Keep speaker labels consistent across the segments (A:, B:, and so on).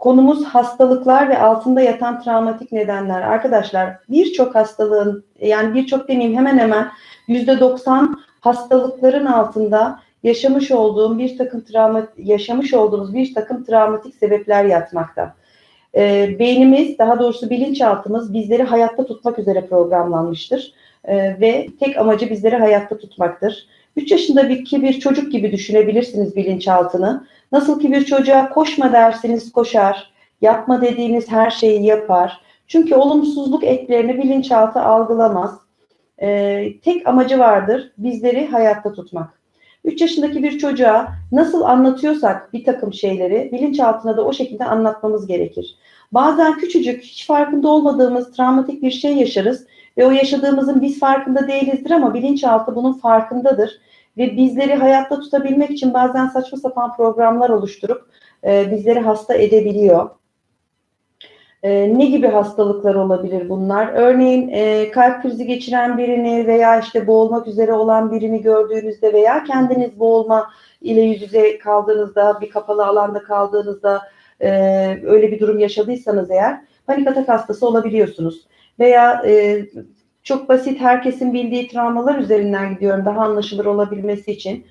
A: Konumuz hastalıklar ve altında yatan travmatik nedenler. Arkadaşlar birçok hastalığın yani birçok demeyeyim hemen hemen %90 hastalıkların altında yaşamış olduğum bir takım travma yaşamış olduğumuz bir takım travmatik sebepler yatmakta. E, beynimiz daha doğrusu bilinçaltımız bizleri hayatta tutmak üzere programlanmıştır. E, ve tek amacı bizleri hayatta tutmaktır. 3 yaşındaki bir çocuk gibi düşünebilirsiniz bilinçaltını. Nasıl ki bir çocuğa koşma derseniz koşar, yapma dediğiniz her şeyi yapar. Çünkü olumsuzluk eklerini bilinçaltı algılamaz. Ee, tek amacı vardır, bizleri hayatta tutmak. 3 yaşındaki bir çocuğa nasıl anlatıyorsak bir takım şeyleri bilinçaltına da o şekilde anlatmamız gerekir. Bazen küçücük hiç farkında olmadığımız travmatik bir şey yaşarız ve o yaşadığımızın biz farkında değilizdir ama bilinçaltı bunun farkındadır ve bizleri hayatta tutabilmek için bazen saçma sapan programlar oluşturup e, bizleri hasta edebiliyor. E, ne gibi hastalıklar olabilir bunlar? Örneğin e, kalp krizi geçiren birini veya işte boğulmak üzere olan birini gördüğünüzde veya kendiniz boğulma ile yüz yüze kaldığınızda, bir kapalı alanda kaldığınızda e, öyle bir durum yaşadıysanız eğer panik atak hastası olabiliyorsunuz. Veya e, çok basit herkesin bildiği travmalar üzerinden gidiyorum daha anlaşılır olabilmesi için.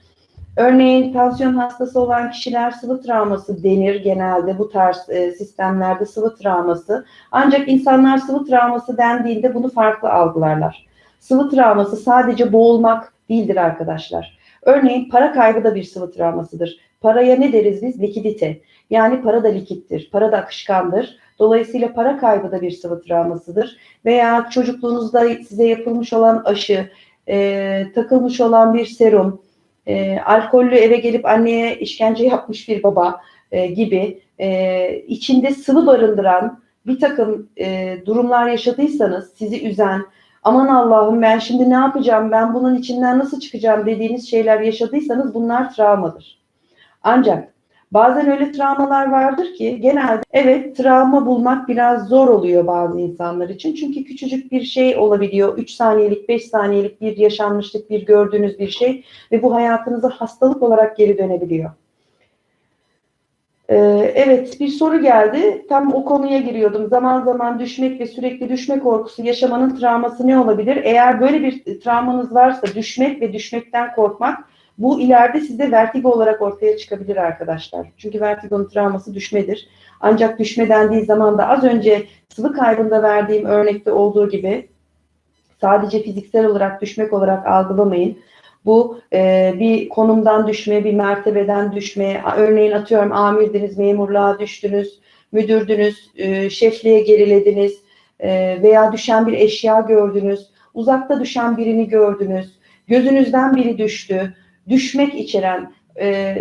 A: Örneğin tansiyon hastası olan kişiler sıvı travması denir genelde bu tarz e, sistemlerde sıvı travması. Ancak insanlar sıvı travması dendiğinde bunu farklı algılarlar. Sıvı travması sadece boğulmak değildir arkadaşlar. Örneğin para kaybı da bir sıvı travmasıdır. Paraya ne deriz biz? Likidite. Yani para da likittir, para da akışkandır. Dolayısıyla para kaybı da bir sıvı travmasıdır. Veya çocukluğunuzda size yapılmış olan aşı, e, takılmış olan bir serum, e, alkollü eve gelip anneye işkence yapmış bir baba e, gibi e, içinde sıvı barındıran bir takım e, durumlar yaşadıysanız sizi üzen, aman Allah'ım ben şimdi ne yapacağım, ben bunun içinden nasıl çıkacağım dediğiniz şeyler yaşadıysanız bunlar travmadır. Ancak Bazen öyle travmalar vardır ki genelde evet travma bulmak biraz zor oluyor bazı insanlar için. Çünkü küçücük bir şey olabiliyor. 3 saniyelik, 5 saniyelik bir yaşanmışlık, bir gördüğünüz bir şey ve bu hayatınıza hastalık olarak geri dönebiliyor. Ee, evet bir soru geldi. Tam o konuya giriyordum. Zaman zaman düşmek ve sürekli düşme korkusu yaşamanın travması ne olabilir? Eğer böyle bir travmanız varsa düşmek ve düşmekten korkmak bu ileride size vertigo olarak ortaya çıkabilir arkadaşlar. Çünkü vertigonun travması düşmedir. Ancak düşme dendiği zaman da az önce sıvı kaybında verdiğim örnekte olduğu gibi sadece fiziksel olarak düşmek olarak algılamayın. Bu e, bir konumdan düşme, bir mertebeden düşme. Örneğin atıyorum amirdiniz, memurluğa düştünüz, müdürdünüz, e, şefliğe gerilediniz e, veya düşen bir eşya gördünüz, uzakta düşen birini gördünüz, gözünüzden biri düştü düşmek içeren e,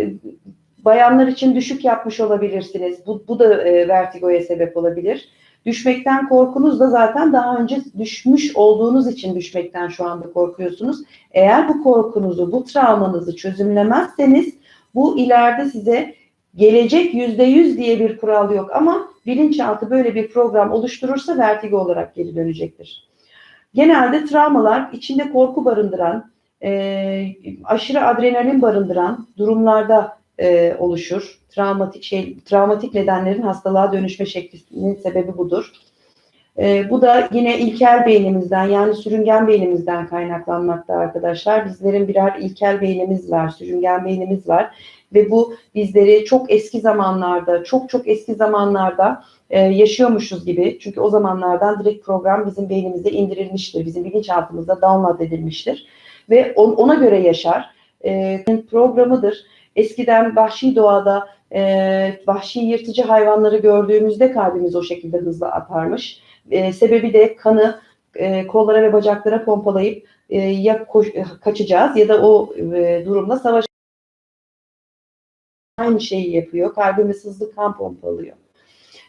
A: bayanlar için düşük yapmış olabilirsiniz. Bu, bu da e, vertigoya sebep olabilir. Düşmekten korkunuz da zaten daha önce düşmüş olduğunuz için düşmekten şu anda korkuyorsunuz. Eğer bu korkunuzu, bu travmanızı çözümlemezseniz bu ileride size gelecek yüzde yüz diye bir kural yok ama bilinçaltı böyle bir program oluşturursa vertigo olarak geri dönecektir. Genelde travmalar içinde korku barındıran, e, aşırı adrenalin barındıran durumlarda e, oluşur. Travmatik şey, travmatik nedenlerin hastalığa dönüşme şeklinin sebebi budur. E, bu da yine ilkel beynimizden yani sürüngen beynimizden kaynaklanmakta arkadaşlar. Bizlerin birer ilkel beynimiz var, sürüngen beynimiz var ve bu bizleri çok eski zamanlarda, çok çok eski zamanlarda e, yaşıyormuşuz gibi. Çünkü o zamanlardan direkt program bizim beynimize indirilmiştir, bizim bilinçaltımızda download edilmiştir ve on, ona göre yaşar. E, programıdır. Eskiden vahşi doğada e, vahşi yırtıcı hayvanları gördüğümüzde kalbimiz o şekilde hızlı atarmış. E, sebebi de kanı e, kollara ve bacaklara pompalayıp e, ya koş, kaçacağız ya da o e, durumda savaş aynı şeyi yapıyor. Kalbimiz hızlı kan pompalıyor.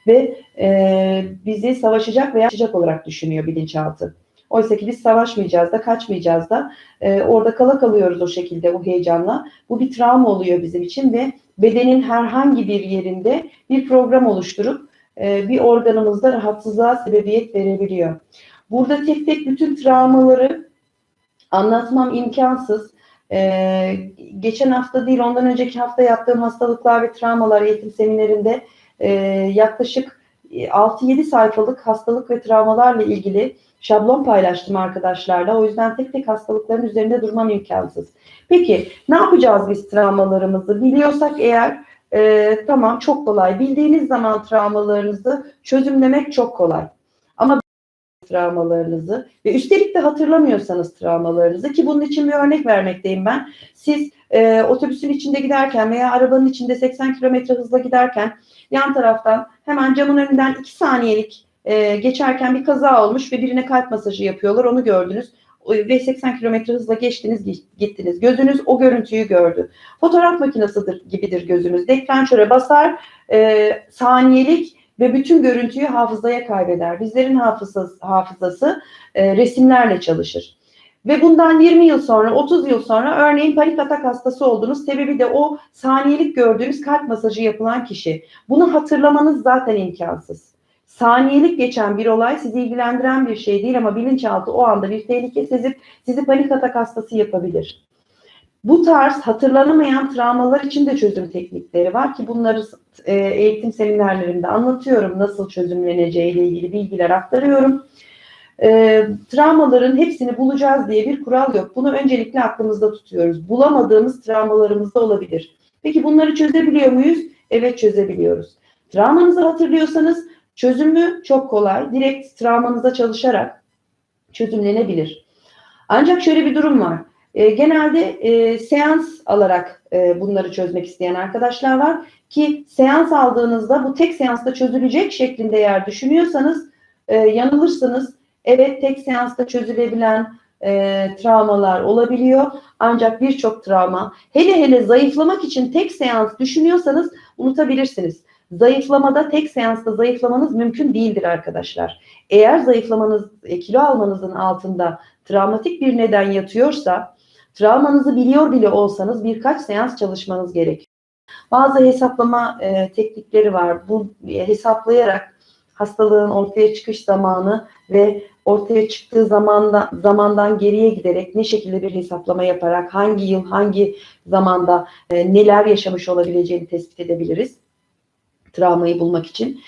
A: Ve e, bizi savaşacak veya yaşayacak olarak düşünüyor bilinçaltı. Oysa ki biz savaşmayacağız da kaçmayacağız da e, orada kala kalıyoruz o şekilde o heyecanla. Bu bir travma oluyor bizim için ve bedenin herhangi bir yerinde bir program oluşturup e, bir organımızda rahatsızlığa sebebiyet verebiliyor. Burada tek tek bütün travmaları anlatmam imkansız. Ee, geçen hafta değil ondan önceki hafta yaptığım hastalıklar ve travmalar eğitim seminerinde e, yaklaşık 6-7 sayfalık hastalık ve travmalarla ilgili şablon paylaştım arkadaşlarla. O yüzden tek tek hastalıkların üzerinde durmam imkansız. Peki ne yapacağız biz travmalarımızı? Biliyorsak eğer e, tamam çok kolay. Bildiğiniz zaman travmalarınızı çözümlemek çok kolay. Ama travmalarınızı ve üstelik de hatırlamıyorsanız travmalarınızı ki bunun için bir örnek vermekteyim ben. Siz e, otobüsün içinde giderken veya arabanın içinde 80 kilometre hızla giderken yan taraftan hemen camın önünden 2 saniyelik e, geçerken bir kaza olmuş ve birine kalp masajı yapıyorlar onu gördünüz ve 80 kilometre hızla geçtiniz gittiniz. Gözünüz o görüntüyü gördü. Fotoğraf makinesidir gibidir gözünüz. Deklanşöre basar e, saniyelik ve bütün görüntüyü hafızaya kaybeder. Bizlerin hafızası, hafızası e, resimlerle çalışır. Ve bundan 20 yıl sonra, 30 yıl sonra örneğin panik atak hastası oldunuz. Sebebi de o saniyelik gördüğünüz kalp masajı yapılan kişi. Bunu hatırlamanız zaten imkansız. Saniyelik geçen bir olay sizi ilgilendiren bir şey değil ama bilinçaltı o anda bir tehlike sezip sizi panik atak hastası yapabilir. Bu tarz hatırlanamayan travmalar için de çözüm teknikleri var ki bunları e, eğitim seminerlerinde anlatıyorum. Nasıl çözümleneceği ile ilgili bilgiler aktarıyorum. E, travmaların hepsini bulacağız diye bir kural yok. Bunu öncelikle aklımızda tutuyoruz. Bulamadığımız travmalarımız da olabilir. Peki bunları çözebiliyor muyuz? Evet çözebiliyoruz. Travmanızı hatırlıyorsanız çözümü çok kolay. Direkt travmanıza çalışarak çözümlenebilir. Ancak şöyle bir durum var. E, genelde e, seans alarak e, bunları çözmek isteyen arkadaşlar var ki seans aldığınızda bu tek seansta çözülecek şeklinde eğer düşünüyorsanız e, yanılırsınız. Evet tek seansta çözülebilen e, travmalar olabiliyor. Ancak birçok travma hele hele zayıflamak için tek seans düşünüyorsanız unutabilirsiniz. Zayıflamada tek seansta zayıflamanız mümkün değildir arkadaşlar. Eğer zayıflamanız, e, kilo almanızın altında travmatik bir neden yatıyorsa Travmanızı biliyor bile olsanız birkaç seans çalışmanız gerekiyor. Bazı hesaplama e, teknikleri var. Bu e, hesaplayarak hastalığın ortaya çıkış zamanı ve ortaya çıktığı zamanda, zamandan geriye giderek ne şekilde bir hesaplama yaparak hangi yıl hangi zamanda e, neler yaşamış olabileceğini tespit edebiliriz. Travmayı bulmak için.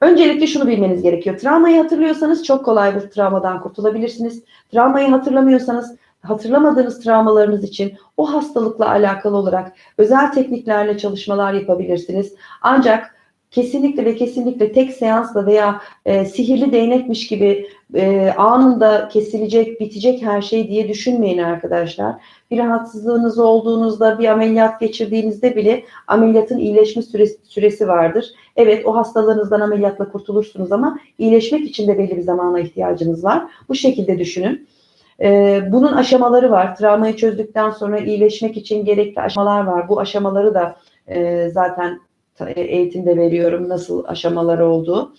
A: Öncelikle şunu bilmeniz gerekiyor. Travmayı hatırlıyorsanız çok kolay bir travmadan kurtulabilirsiniz. Travmayı hatırlamıyorsanız hatırlamadığınız travmalarınız için o hastalıkla alakalı olarak özel tekniklerle çalışmalar yapabilirsiniz. Ancak kesinlikle ve kesinlikle tek seansla veya e, sihirli değnekmiş gibi e, anında kesilecek, bitecek her şey diye düşünmeyin arkadaşlar. Bir rahatsızlığınız olduğunuzda, bir ameliyat geçirdiğinizde bile ameliyatın iyileşme süresi, süresi vardır. Evet o hastalığınızdan ameliyatla kurtulursunuz ama iyileşmek için de belli bir zamana ihtiyacınız var. Bu şekilde düşünün. Ee, bunun aşamaları var. Travmayı çözdükten sonra iyileşmek için gerekli aşamalar var. Bu aşamaları da e, zaten eğitimde veriyorum nasıl aşamaları olduğu.